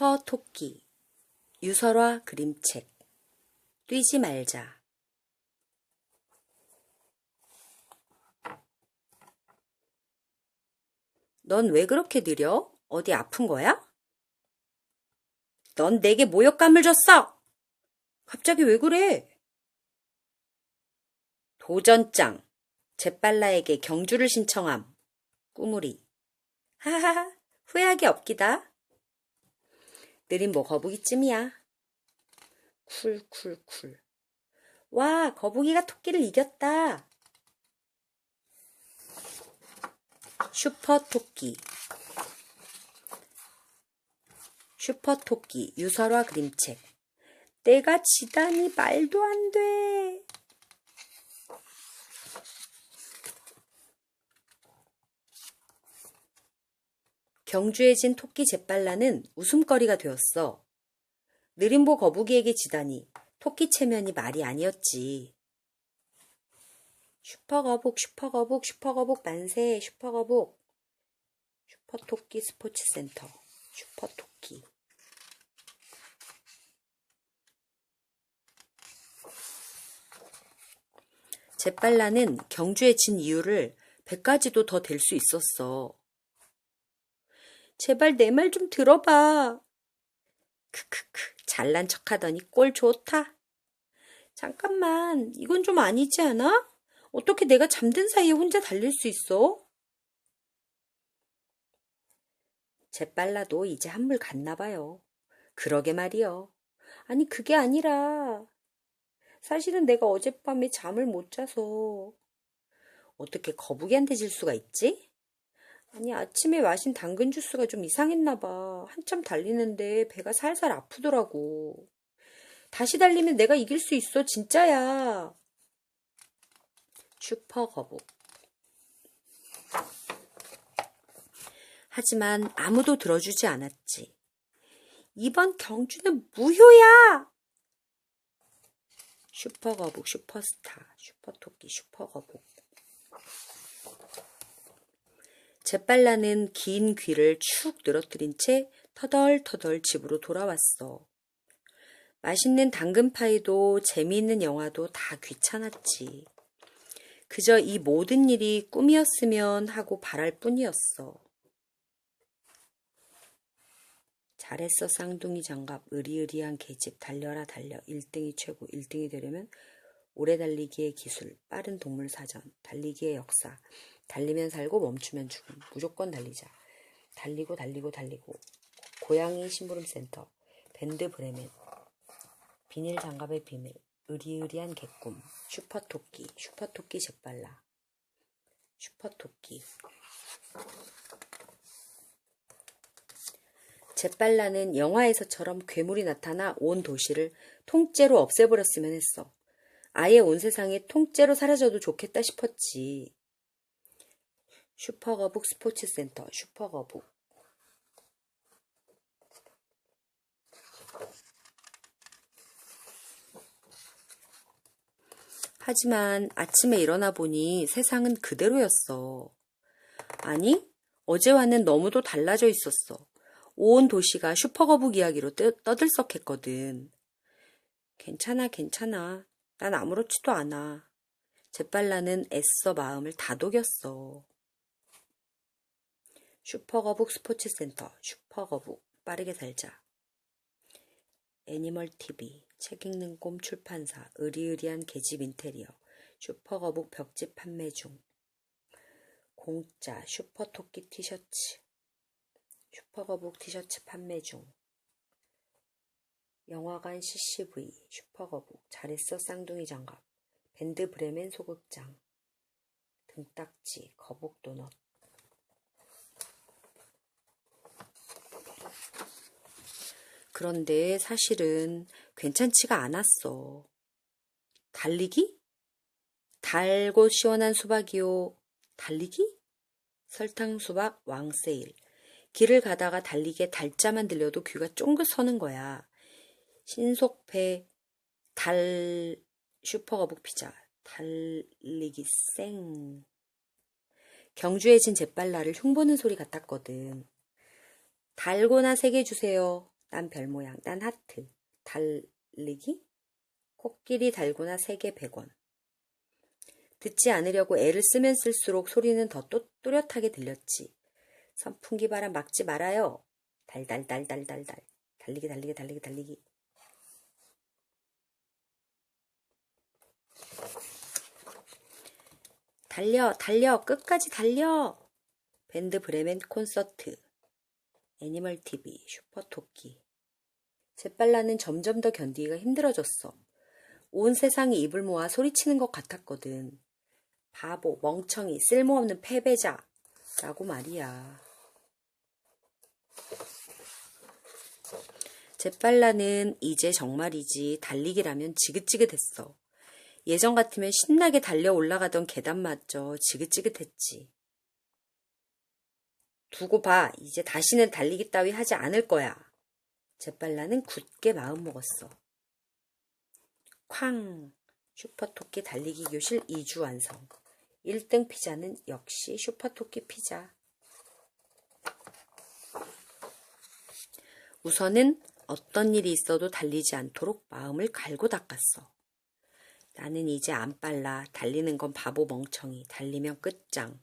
슈퍼 토끼 유설화 그림책 뛰지 말자 넌 왜 그렇게 느려? 어디 아픈 거야? 넌 내게 모욕감을 줬어! 갑자기 왜 그래? 도전장 제빨라에게 경주를 신청함 꾸물이 하하하 후회하기 없기다. 느린 뭐 거북이쯤이야. 쿨쿨쿨. 와, 거북이가 토끼를 이겼다. 슈퍼 토끼. 슈퍼 토끼 유설화 그림책. 내가 지다니 말도 안 돼. 경주에 진 토끼 제빨라는 웃음거리가 되었어. 느림보 거북이에게 지다니 토끼 체면이 말이 아니었지. 슈퍼거북, 슈퍼거북, 슈퍼거북 만세, 슈퍼거북. 슈퍼토끼 스포츠센터, 슈퍼토끼. 제빨라는 경주에 진 이유를 100가지도 더 될 수 있었어. 제발 내 말 좀 들어봐. 크크크, 잘난 척 하더니 꼴 좋다. 잠깐만, 이건 좀 아니지 않아? 어떻게 내가 잠든 사이에 혼자 달릴 수 있어? 재빨라도 이제 한물 갔나 봐요. 그러게 말이요. 아니, 그게 아니라, 사실은 내가 어젯밤에 잠을 못 자서, 어떻게 거북이한테 질 수가 있지? 아니, 아침에 마신 당근 주스가 좀 이상했나 봐. 한참 달리는데 배가 살살 아프더라고. 다시 달리면 내가 이길 수 있어, 진짜야. 슈퍼 거북. 하지만 아무도 들어주지 않았지. 이번 경주는 무효야! 슈퍼 거북, 슈퍼스타, 슈퍼토끼, 슈퍼 거북. 재빨라는 긴 귀를 축 늘어뜨린 채 터덜터덜 집으로 돌아왔어. 맛있는 당근파이도 재미있는 영화도 다 귀찮았지. 그저 이 모든 일이 꿈이었으면 하고 바랄 뿐이었어. 잘했어 쌍둥이 장갑 의리의리한 계집 달려라 달려 1등이 최고 1등이 되려면 오래 달리기의 기술 빠른 동물 사전 달리기의 역사 달리면 살고 멈추면 죽음. 무조건 달리자. 달리고 달리고 달리고. 고양이 심부름센터. 밴드 브레멘. 비닐 장갑의 비밀. 의리의리한 개꿈. 슈퍼토끼. 슈퍼토끼 재빨라. 슈퍼토끼. 재빨라는 영화에서처럼 괴물이 나타나 온 도시를 통째로 없애버렸으면 했어. 아예 온 세상이 통째로 사라져도 좋겠다 싶었지. 슈퍼거북 스포츠센터 슈퍼거북 하지만 아침에 일어나 보니 세상은 그대로였어. 아니, 어제와는 너무도 달라져 있었어. 온 도시가 슈퍼거북 이야기로 떠들썩했거든. 괜찮아, 괜찮아. 난 아무렇지도 않아. 재빨라는 애써 마음을 다독였어. 슈퍼거북 스포츠센터 슈퍼거북. 빠르게 살자. 애니멀 TV 책 읽는 꼼 출판사 의리의리한 계집 인테리어 슈퍼거북 벽지 판매 중. 공짜 슈퍼토끼 티셔츠. 슈퍼거북 티셔츠 판매 중 영화관 CCV 슈퍼거북 잘했어 쌍둥이 장갑 밴드 브레멘 소극장 등딱지 거북 도넛 그런데 사실은 괜찮지가 않았어. 달리기? 달고 시원한 수박이요. 달리기? 설탕 수박 왕세일. 길을 가다가 달리기에 달자만 들려도 귀가 쫑긋 서는 거야. 신속패 달 슈퍼거북 피자 달리기 쌩 경주에 진 제빨라를 흉보는 소리 같았거든. 달고나 세 개 주세요. 난 별 모양, 난 하트. 달리기? 코끼리 달고나 3개 100원. 듣지 않으려고 애를 쓰면 쓸수록 소리는 더 또, 또렷하게 들렸지. 선풍기 바람 막지 말아요. 달달달달달달. 달리기 달리기 달리기 달리기. 달려 달려 끝까지 달려. 밴드 브레멘 콘서트. 애니멀 TV 슈퍼 토끼. 재빨라는 점점 더 견디기가 힘들어졌어. 온 세상이 입을 모아 소리치는 것 같았거든. 바보, 멍청이, 쓸모없는 패배자. 라고 말이야. 재빨라는 이제 정말이지 달리기라면 지긋지긋했어. 예전 같으면 신나게 달려 올라가던 계단마저 지긋지긋했지. 두고 봐. 이제 다시는 달리기 따위 하지 않을 거야. 재빨라는 굳게 마음먹었어. 쾅! 슈퍼토끼 달리기 교실 2주 완성. 1등 피자는 역시 슈퍼토끼 피자. 우선은 어떤 일이 있어도 달리지 않도록 마음을 갈고 닦았어. 나는 이제 안 빨라. 달리는 건 바보 멍청이. 달리면 끝장.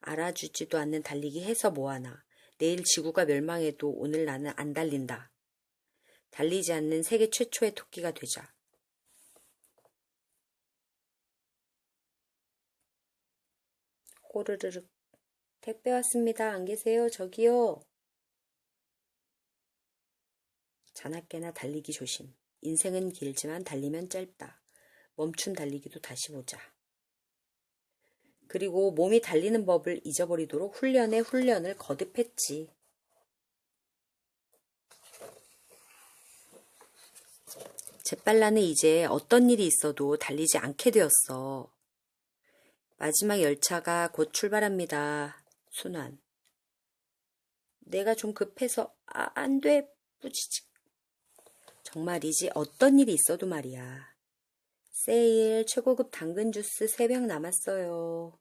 알아주지도 않는 달리기 해서 뭐하나. 내일 지구가 멸망해도 오늘 나는 안 달린다. 달리지 않는 세계 최초의 토끼가 되자. 꼬르르륵. 택배 왔습니다. 안 계세요? 저기요. 자나깨나 달리기 조심. 인생은 길지만 달리면 짧다. 멈춘 달리기도 다시 보자. 그리고 몸이 달리는 법을 잊어버리도록 훈련에 훈련을 거듭했지. 재빨라는 이제 어떤 일이 있어도 달리지 않게 되었어. 마지막 열차가 곧 출발합니다. 순환. 내가 좀 급해서 아, 안 돼. 뿌지직. 정말이지 어떤 일이 있어도 말이야. 세일 최고급 당근 주스 3병 남았어요.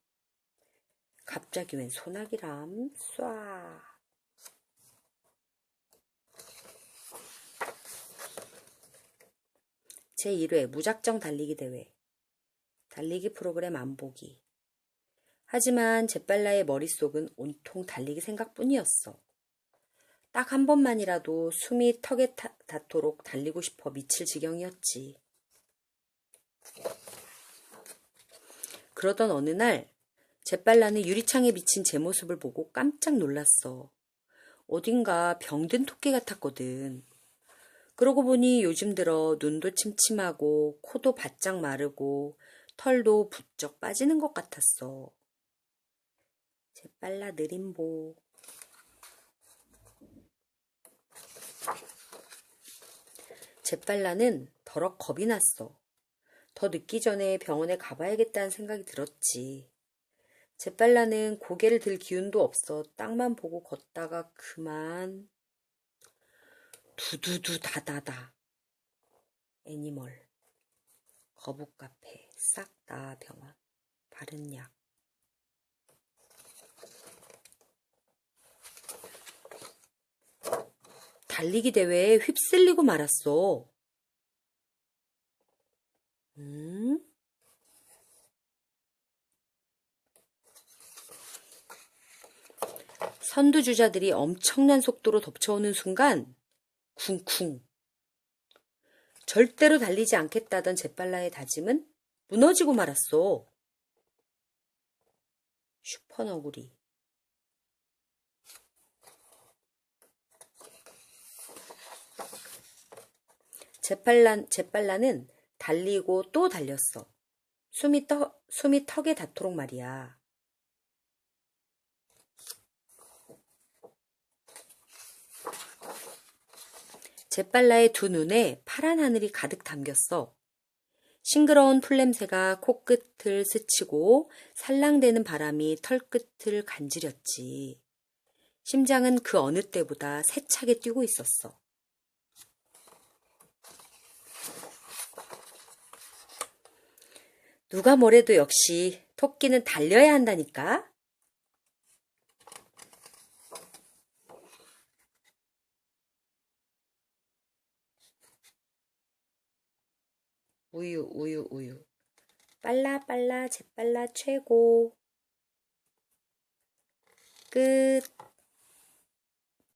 갑자기 웬 소나기람? 쏴. 제1회 무작정 달리기 대회. 달리기 프로그램 안 보기. 하지만 제빨라의 머릿속은 온통 달리기 생각뿐이었어. 딱 한 번만이라도 숨이 턱에 타, 닿도록 달리고 싶어 미칠 지경이었지. 그러던 어느 날 제빨라는 유리창에 비친 제 모습을 보고 깜짝 놀랐어. 어딘가 병든 토끼 같았거든. 그러고 보니 요즘 들어 눈도 침침하고 코도 바짝 마르고 털도 부쩍 빠지는 것 같았어. 재빨라 느림보. 재빨라는 더럭 겁이 났어. 더 늦기 전에 병원에 가봐야겠다는 생각이 들었지. 재빨라는 고개를 들 기운도 없어 땅만 보고 걷다가 그만. 두두두 다다다. 애니멀. 거북 카페 싹 다 병원. 바른 약 달리기 대회에 휩쓸리고 말았어. 음? 선두주자들이 엄청난 속도로 덮쳐오는 순간 쿵쿵 절대로 달리지 않겠다던 제빨라의 다짐은 무너지고 말았어. 슈퍼너구리 제빨라, 제빨라는 달리고 또 달렸어. 숨이, 떠, 숨이 턱에 닿도록 말이야. 제빨라의 두 눈에 파란 하늘이 가득 담겼어. 싱그러운 풀냄새가 코끝을 스치고 살랑대는 바람이 털끝을 간지렸지. 심장은 그 어느 때보다 세차게 뛰고 있었어. 누가 뭐래도 역시 토끼는 달려야 한다니까. 우유 우유 우유. 빨라 빨라 재빨라 최고. 끝.